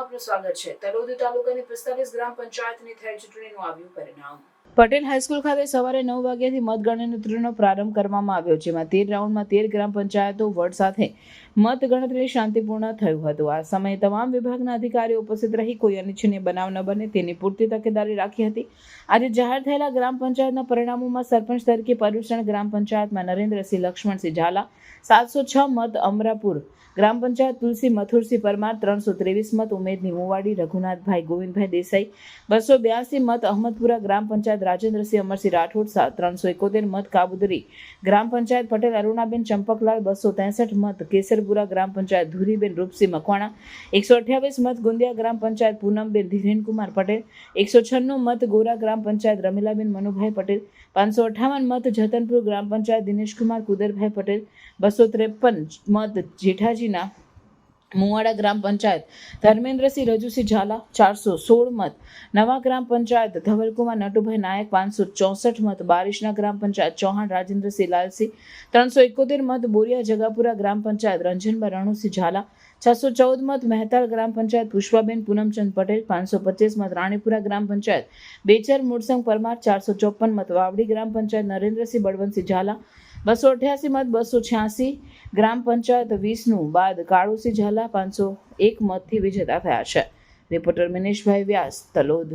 આપનું સ્વાગત છે. તલોદ તાલુકાની પિસ્તાલીસ ગ્રામ પંચાયતની થયેલ ચૂંટણીનું આવ્યું પરિણામ. પટેલ હાઈસ્કૂલ ખાતે સવારે નવ વાગ્યાથી મતગણતરીનો પ્રારંભ કરવામાં આવ્યો, જેમાં તેર રાઉન્ડમાં તેર ગ્રામ પંચાયતો વોર્ડ સાથે મતગણતરી શાંતિપૂર્ણ થયું હતું. આ સમયે તમામ વિભાગના અધિકારીઓ ઉપસ્થિત રહી, કોઈ અનિચ્છનીય બનાવ ન બને તેની પૂરતી તકેદારી રાખી હતી. આજે જાહેર થયેલા ગ્રામ પંચાયતના પરિણામોમાં સરપંચ તરીકે પર્યુષણ, ગ્રામ પંચાયતમાં નરેન્દ્રસિંહ, લક્ષ્મણસિંહ ઝાલા, સાતસો છ મત અમરાપુર, ગ્રામ પંચાયત તુલસી, મથુરસિંહ પરમાર, ત્રણસો ત્રેવીસ મત ઉમેદની મુવાડી, રઘુનાથભાઈ, ગોવિંદભાઈ દેસાઈ, બસો બ્યાસી મત અહમદપુરા ગ્રામ પંચાયત રાજેન્દ્રસિંહ અમરસિંહ રાઠોડ ત્રણસો એકોતેર મત કાબુદરી ગ્રામ પંચાયત પટેલ અરુણાબેન ચંપકલાલ બસો ત્રેસઠ મત, કેસરપુરા ગ્રામ પંચાયત ધુરીબેન રૂપસિંહ મકવાણા, એકસો અઠ્યાવીસ મત ગુંદિયા ગ્રામ પંચાયત પૂનમબેન ધીરેનકુમાર પટેલ, એકસો છન્નું મત ગોરા ગ્રામ પંચાયત રમીલાબેન મનુભાઈ પટેલ, પાંચસો અઠાવન મત જતનપુર ગ્રામ પંચાયત દિનેશકુમાર કુદરભાઈ પટેલ, બસો ત્રેપન મત જેઠાજીના મુવાડા ગ્રામ પંચાયત ધર્મેન્દ્રસિંહ રજુસિંહ ઝાલા ચારસો સોળ મત. નવા ગ્રામ પંચાયત ધવલકુમાર નટુભાઈ નાયક પાંચસો ચોસઠ મત. બારિશના ગ્રામ પંચાયત ચૌહાણ રાજેન્દ્રસિંહ લાલસિંહ ત્રણસો એકોતેર મત. બોરિયા જગાપુરા ગ્રામ પંચાયત રંજનભાઈ રણુસિંહ ઝાલા છસો ચૌદ મત. મહેતાળ ગ્રામ પંચાયત પુષ્પાબેન પૂનમચંદ પટેલ પાંચસો પચીસ મત. રાણીપુરા ગ્રામ પંચાયત બેચર મૂળસંગ પરમાર ચારસો ચોપન મત. વાવડી ગ્રામ પંચાયત નરેન્દ્રસિંહ બળવંતસિંહ ઝાલા બસો અઠ્યાસી મત, બસો છ્યાસી. ગ્રામ પંચાયત વીસનું બાદ કાળુસી ઝાલા પાંચસો એક મતથી વિજેતા થયા છે. રિપોર્ટર મિનેશભાઈ વ્યાસ, તલોદ.